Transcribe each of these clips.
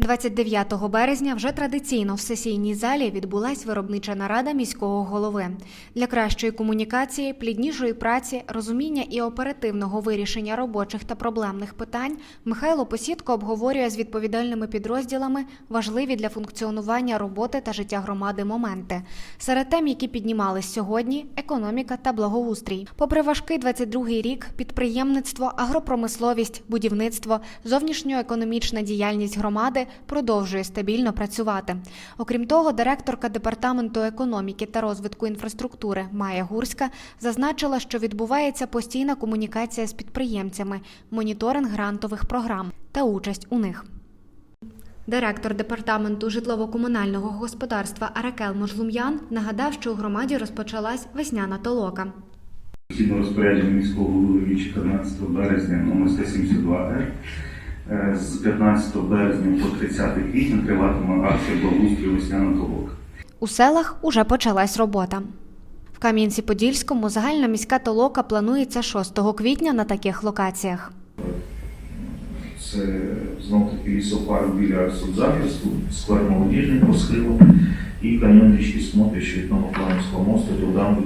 29 березня вже традиційно в сесійній залі відбулась виробнича нарада міського голови для кращої комунікації, пліднішої праці, розуміння і оперативного вирішення робочих та проблемних питань. Михайло Посідко обговорює з відповідальними підрозділами важливі для функціонування роботи та життя громади моменти. Серед тем, які піднімались сьогодні, економіка та благоустрій. Попри важкий 22-й рік, підприємництво, агропромисловість, будівництво, зовнішньоекономічна діяльність громади продовжує стабільно працювати. Окрім того, директорка департаменту економіки та розвитку інфраструктури Майя Гурська зазначила, що відбувається постійна комунікація з підприємцями, моніторинг грантових програм та участь у них. Директор департаменту житлово-комунального господарства Аракел Можлум'ян нагадав, що у громаді розпочалась весняна толока. Згідно розпорядження міського голови від 14 березня номер 172 Р, е, з 15 березня по 30 квітня триватиме акція благоустрою весняна толока. У селах уже почалась робота. В Кам'янці-Подільському загальна міська толока планується 6 квітня на таких локаціях. Це знов таки лісопарк біля соцзахисту, сквер молодіжний по схилу і каньйон річки Смотри, що від Новопланівського мосту до дамби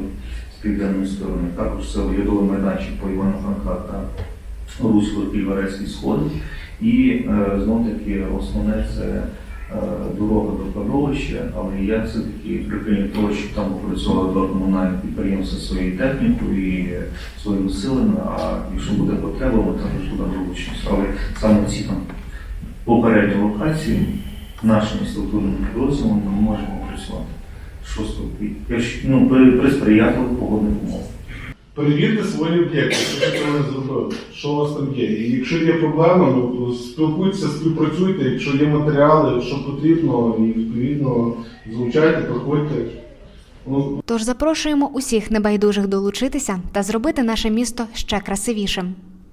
з південної сторони. Також це оглядовий майданчик по Івану Франка та русло Києварецький сход. І е, знов таки основне це е, дорога до кладовища, але я все-таки припиню того, що там опрацьовували два комунальні підприємства своєю технікою і е, своїми силами, а якщо буде потреба, ми також будемо долучитися. Але саме ці там попередні локації нашими структурними підрозділами ми можемо працювати 6 квітня, якщо- ну, при, при сприятливих погодних умовах. Перевірте свої об'єкти, що ви не зробили, що у вас там є. І якщо є проблема, ну спілкуйтеся, співпрацюйте, якщо є матеріали, що потрібно, і відповідно звучайте, проходьте. Ну, Тож запрошуємо усіх небайдужих долучитися та зробити наше місто ще красивішим.